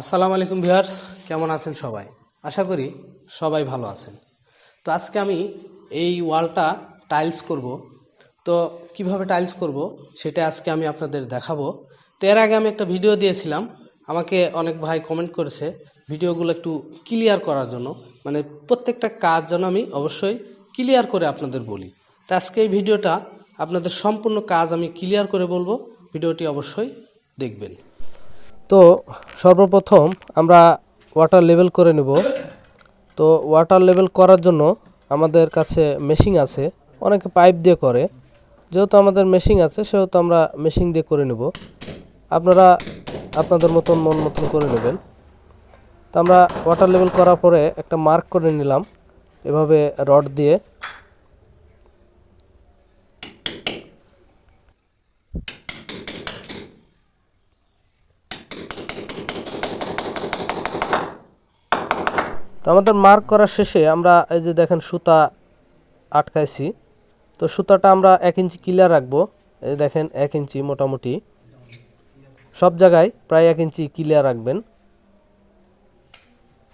আসসালামু আলাইকুম ভিউয়ার্স, কেমন আছেন সবাই? আশা করি সবাই ভালো আছেন। তো আজকে আমি এই ওয়ালটা টাইলস করব। তো কীভাবে টাইলস করব সেটা আজকে আমি আপনাদের দেখাবো। তো এর আগে আমি একটা ভিডিও দিয়েছিলাম, আমাকে অনেক ভাই কমেন্ট করেছে ভিডিওগুলো একটু ক্লিয়ার করার জন্য। মানে প্রত্যেকটা কাজ যেন আমি অবশ্যই ক্লিয়ার করে আপনাদের বলি। তো আজকে এই ভিডিওটা আপনাদের সম্পূর্ণ কাজ আমি ক্লিয়ার করে বলব। ভিডিওটি অবশ্যই দেখবেন। তো সর্বপ্রথম আমরা ওয়াটার লেভেল করে নেব। তো ওয়াটার লেভেল করার জন্য আমাদের কাছে মেশিন আছে। অনেকে পাইপ দিয়ে করে। যেহেতু আমাদের মেশিন আছে, সেহেতু আমরা মেশিন দিয়ে করে নেব। আপনারা আপনাদের মতন মন মতন করে নেবেন। তো আমরা ওয়াটার লেভেল করার পরে একটা মার্ক করে নিলাম। এভাবে রড দিয়ে। তো আমাদের মার্ক করার শেষে আমরা এই যে দেখেন সুতা আটকাইছি। তো সুতাটা আমরা এক ইঞ্চি ক্লিয়ার রাখব। এই দেখেন এক ইঞ্চি মোটামুটি। সব জায়গায় প্রায় এক ইঞ্চি ক্লিয়ার রাখবেন।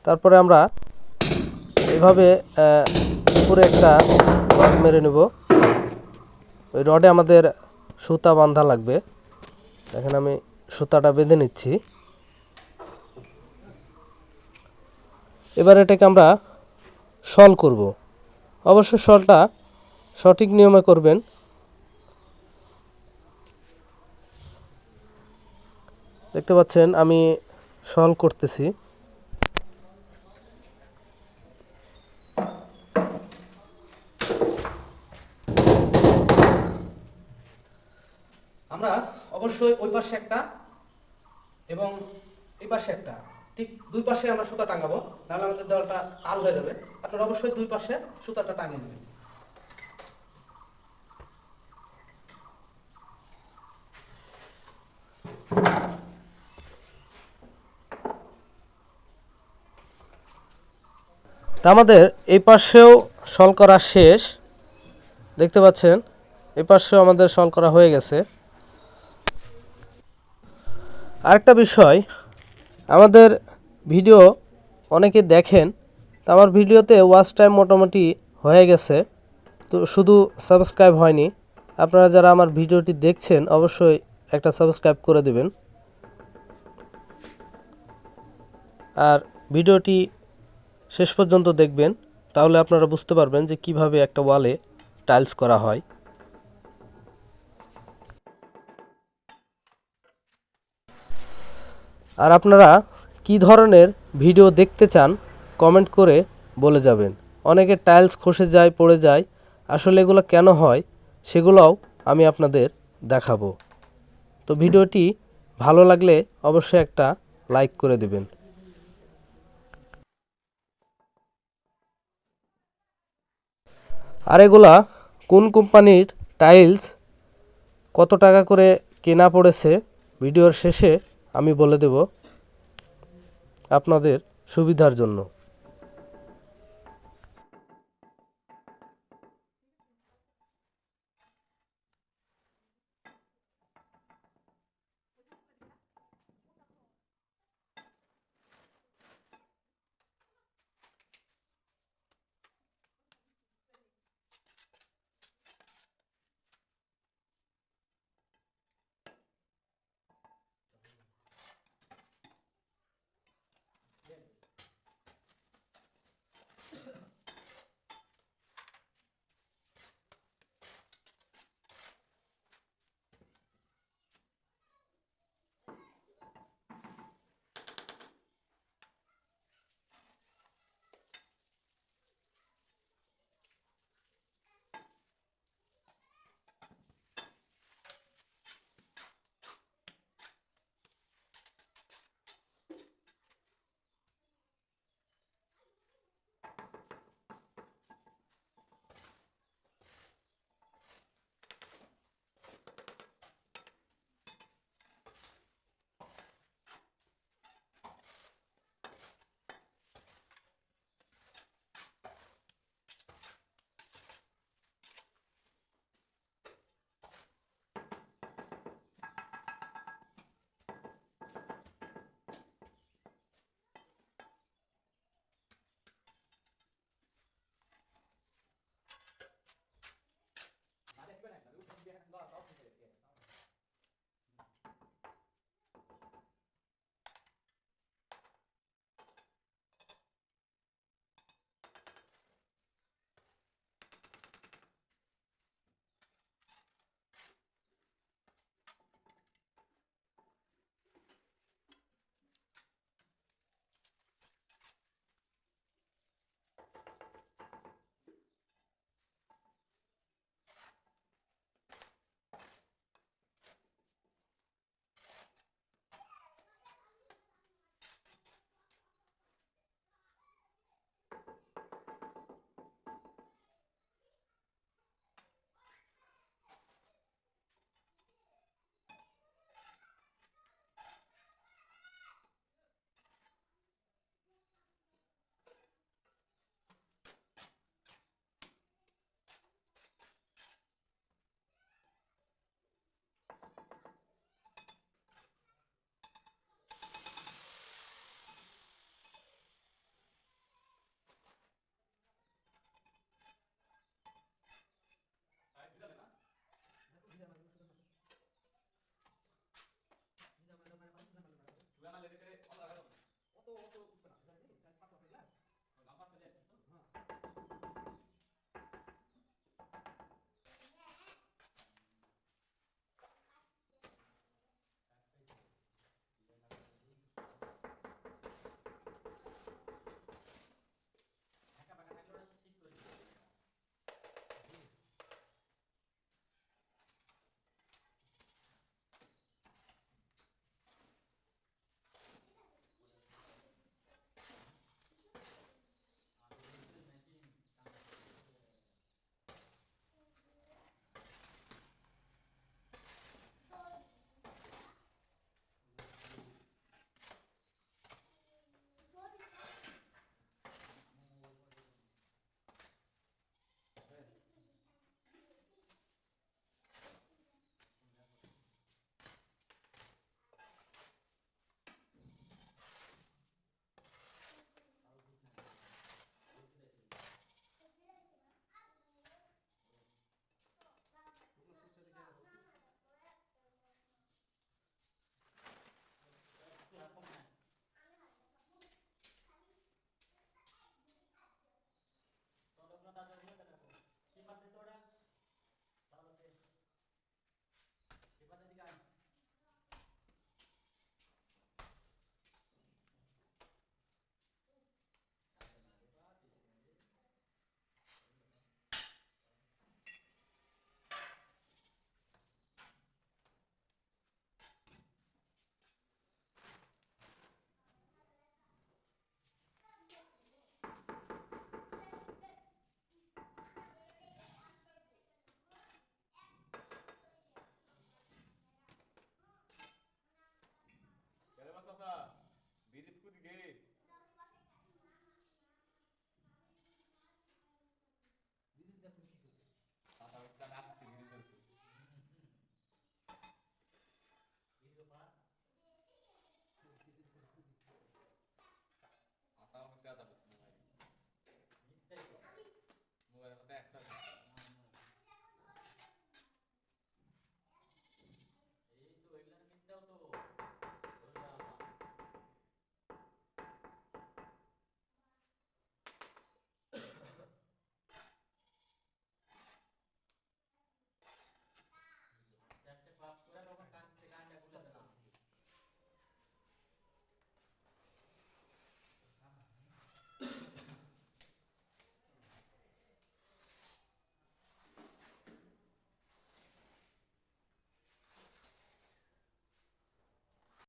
তারপরে আমরা এভাবে উপরে একটা রড মেরে নেব। ওই রডে আমাদের সুতা বাঁধা লাগবে। দেখেন আমি সুতাটা বেঁধে নিচ্ছি। এবার এটাকে আমরা সল করব। অবশ্য সলটা সঠিক নিয়মে করবেন। দেখতে পাচ্ছেন, আমি সল করতেছি। আমরা অবশ্যই ওই পাশে একটা এবং এই পাশে একটা। ঠিক দুই পাশে আমরা সুতা টাঙাবো। নাহলে আমাদের দেওয়ালটা আল হয়ে যাবে। আপনারা অবশ্যই দুই পাশে সুতাটা টাঙিয়ে নেবেন। তা আমাদের এই পাশেও সল করা শেষ। দেখতে পাচ্ছেন, এই পাশেও আমাদের সল করা হয়ে গেছে। আরেকটা বিষয়, আমাদের ভিডিও অনেকে দেখেন, তো আমার ভিডিওতে ওয়াচ টাইম মোটামুটি হয়ে গেছে। তো শুধু সাবস্ক্রাইব হয়নি। আপনারা যারা আমার ভিডিওটি দেখছেন, অবশ্যই একটা সাবস্ক্রাইব করে দেবেন। আর ভিডিওটি শেষ পর্যন্ত দেখবেন, তাহলে আপনারা বুঝতে পারবেন যে কীভাবে একটা ওয়ালে টাইলস করা হয়। আর আপনারা কি ধরনের ভিডিও দেখতে চান, কমেন্ট করে বলে যাবেন। অনেকে টাইলস খসে যায়, পড়ে যায়। আসলে এগুলো কেন হয়, সেগুলোও আমি আপনাদের দেখাবো। তো ভিডিওটি ভালো লাগলে অবশ্যই একটা লাইক করে দেবেন। আর এগুলা কোন কোম্পানির টাইলস, কত টাকা করে কেনা পড়েছে, ভিডিওর শেষে আমি বলে দেব। আপনাদের সুবিধার জন্য।